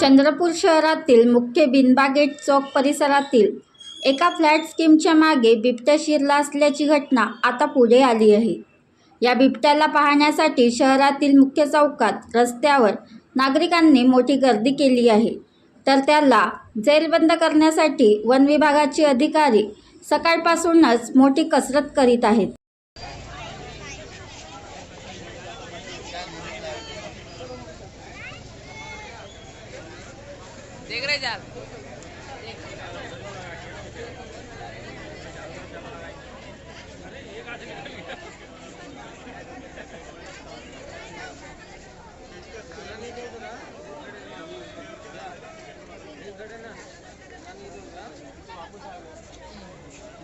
चंद्रपूर शहरातील मुख्य बिनबागेट चौक परिसरातील एका फ्लॅट स्कीमच्या मागे बिबट्या शिरला असल्याची घटना आता पुढे आली आहे. या बिबट्याला पाहण्यासाठी शहरातील मुख्य चौकात रस्त्यावर नागरिकांनी मोठी गर्दी केली आहे. तर त्याला जेरबंद करण्यासाठी वन विभागाचे अधिकारी सकाळपासूनच मोठी कसरत करीत आहेत. देख रहे जाल।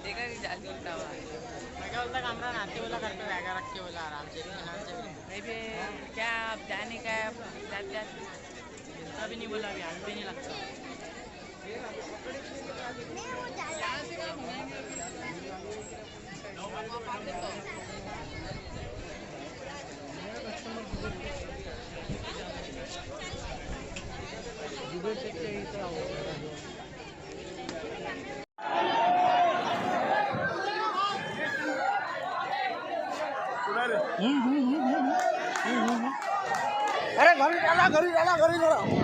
देखा कि जाल उल्टा हुआ क्या बोलता कमरा नाते वाला घर पे रहेगा रख के बोला आराम से से। नहीं बे क्या आप जाने का है? जाते पनि बोला हामी पनि लाग्छ अरे घरी डाला घरी डाला घरी डाला